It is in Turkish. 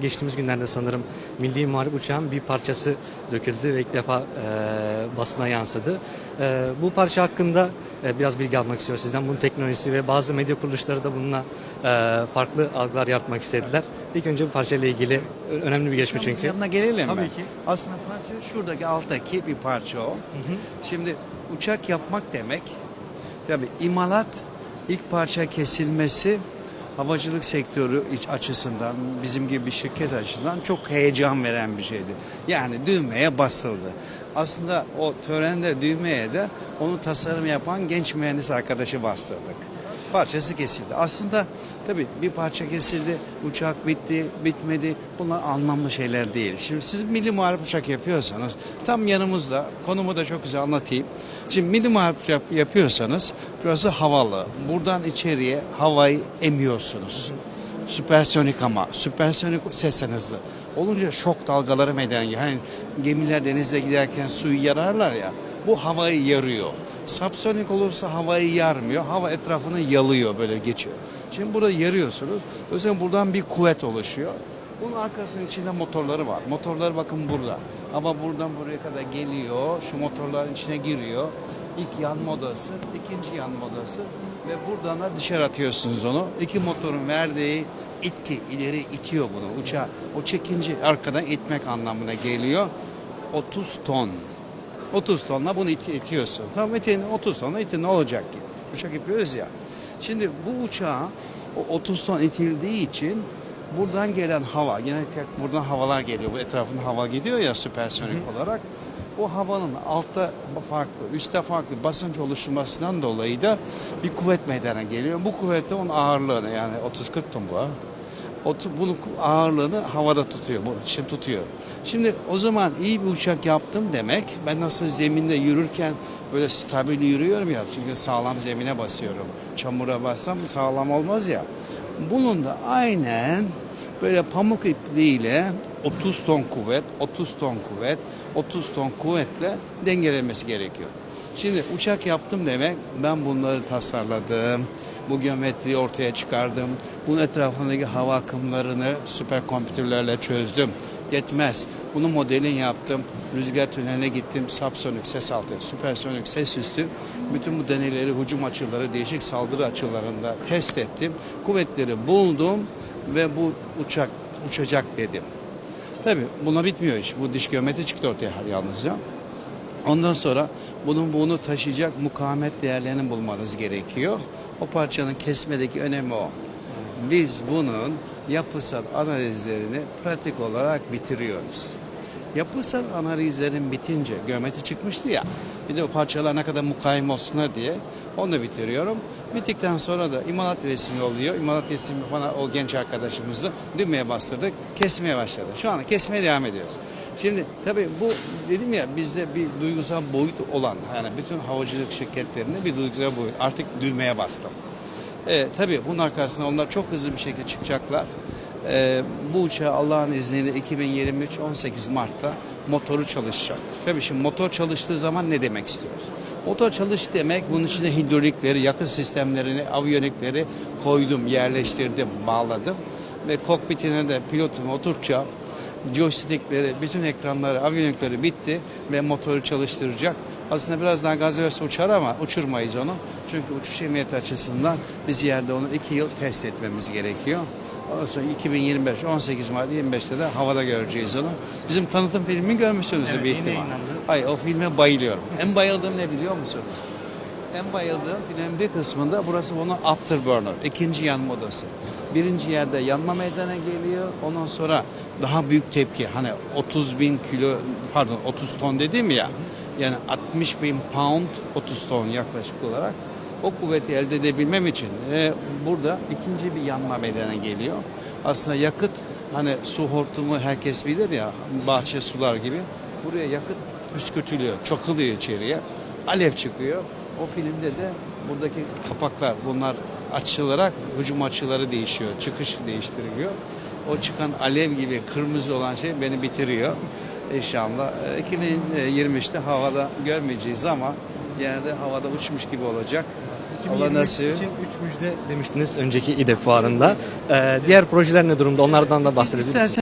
Geçtiğimiz günlerde sanırım Milli Muharip Uçağı'nın bir parçası döküldü ve ilk defa e, basına yansıdı. E, bu parça hakkında e, biraz bilgi almak istiyor sizden. Bunun teknolojisi ve bazı medya kuruluşları da bununla e, farklı algılar yaratmak istediler. İlk önce bu parçayla ilgili önemli bir gelişme Çünkü yanına gelelim Tabii mi? ki. Aslında parça şuradaki alttaki bir parça o. Şimdi uçak yapmak demek tabi imalat ilk parça kesilmesi havacılık sektörü açısından bizim gibi bir şirket açısından çok heyecan veren bir şeydi. Yani düğmeye basıldı. Aslında o törende düğmeye de onu tasarım yapan genç mühendis arkadaşı bastırdık. Parçası kesildi. Aslında tabii bir parça kesildi, uçak bitti, bitmedi. Bunlar anlamlı şeyler değil. Şimdi siz milli muharip uçak yapıyorsanız tam yanımızda, konumu da çok güzel anlatayım. Şimdi milli muharip uçak yapıyorsanız burası havalı. Buradan içeriye havayı emiyorsunuz. Süpersonik ama. Süpersonik ses hızlı. Olunca şok dalgaları meydana. Hani gemiler denizde giderken suyu yararlar ya. Bu havayı yarıyor. Subsonik olursa havayı yarmıyor. Hava etrafını yalıyor böyle geçiyor. Şimdi burada yarıyorsunuz. Dolayısıyla buradan bir kuvvet oluşuyor. Bunun arkasının içinde motorları var. Motorlar bakın burada. Ama buradan buraya kadar geliyor. Şu motorların içine giriyor. İlk yanma odası, ikinci yanma odası ve buradan da dışarı atıyorsunuz onu. İki motorun verdiği itki ileri itiyor bunu. Uçağı o çekince arkadan itmek anlamına geliyor. 30 ton. 30 tonla bunu iti, itiyorsun. Tamam itin 30 tonla itin ne olacak ki? Uçak yapıyoruz ya. Şimdi bu uçağa o 30 ton itildiği için buradan gelen hava, genellikle buradan havalar geliyor. Bu etrafında hava gidiyor ya süpersonik olarak. O havanın altta farklı, üstte farklı basınç oluşturmasından dolayı da bir kuvvet meydana geliyor. Bu kuvvet de onun ağırlığını yani 30-40 ton bu. ha. Bunun ağırlığını havada tutuyor. Şimdi tutuyor. Şimdi o zaman iyi bir uçak yaptım demek. Ben nasıl zeminde yürürken böyle stabil yürüyorum ya. Çünkü sağlam zemine basıyorum. Çamura bassam sağlam olmaz ya. Bunun da aynen böyle pamuk ipliğiyle 30 ton kuvvet, 30 ton kuvvet, 30 ton kuvvetle dengelenmesi gerekiyor. Şimdi uçak yaptım demek ben bunları tasarladım. Bu geometriyi ortaya çıkardım. Bunun etrafındaki hava akımlarını süperkompütürlerle çözdüm. Yetmez. Bunun modelini yaptım. Rüzgar tüneline gittim. Subsonik ses altı, süpersonik ses üstü. Bütün bu deneyleri, hücum açıları, değişik saldırı açılarında test ettim. Kuvvetleri buldum ve bu uçak uçacak dedim. Tabii buna bitmiyor iş. Bu diş geometri çıktı ortaya yalnızca. Ondan sonra bunun bunu taşıyacak mukavemet değerlerini bulmanız gerekiyor. O parçanın kesmedeki önemi o. Biz bunun yapısal analizlerini pratik olarak bitiriyoruz. Yapısal analizlerin bitince geometri çıkmıştı ya. Bir de o parçalar ne kadar mukayyem olsunlar diye onu da bitiriyorum. Bittikten sonra da imalat resmi oluyor. İmalat resmi bana o genç arkadaşımızla düğmeye bastırdık. Kesmeye başladı. Şu an kesmeye devam ediyoruz. Şimdi tabii bu dedim ya bizde bir duygusal boyut olan yani bütün havacılık şirketlerinde bir duygusal boyut. Artık düğmeye bastım. E, tabii bunun arkasında onlar çok hızlı bir şekilde çıkacaklar. E, bu uçağı Allah'ın izniyle 2023 18 Mart'ta motoru çalışacak. Tabii şimdi motor çalıştığı zaman ne demek istiyoruz? Motor çalış demek bunun içine hidrolikleri, yakıt sistemlerini, aviyonikleri koydum, yerleştirdim, bağladım. Ve kokpitine de pilotumu oturtacağım. Joystickleri, bütün ekranları, aviyonikleri bitti ve motoru çalıştıracak. Aslında biraz daha gaz verse uçar ama uçurmayız onu. Çünkü uçuş emniyeti açısından biz yerde onu iki yıl test etmemiz gerekiyor. Ondan sonra 2025, 18 Mart 25'te de havada göreceğiz onu. Bizim tanıtım filmini görmüşsünüzdür Evet, bir ihtimal. Ay o filme bayılıyorum. En bayıldığım ne biliyor musunuz? En bayıldığım filmin bir kısmında burası bunun afterburner, ikinci yanma odası. Birinci yerde yanma meydana geliyor. Ondan sonra daha büyük tepki. Hani 30 bin kilo, pardon 30 ton dediğim ya. Yani 60 bin pound, 30 ton yaklaşık olarak. O kuvveti elde edebilmem için e, burada ikinci bir yanma meydana geliyor. Aslında yakıt hani su hortumu herkes bilir ya bahçe sular gibi. Buraya yakıt püskürtülüyor, çakılıyor içeriye. Alev çıkıyor. O filmde de buradaki kapaklar bunlar açılarak hücum açıları değişiyor. Çıkış değiştiriliyor. O çıkan alev gibi kırmızı olan şey beni bitiriyor. İnşallah e, 2023'te havada görmeyeceğiz ama yerde havada uçmuş gibi olacak. Allah 2023 nasip. için 3 müjde demiştiniz önceki İDE fuarında. E, diğer projeler ne durumda? Onlardan da? İstersen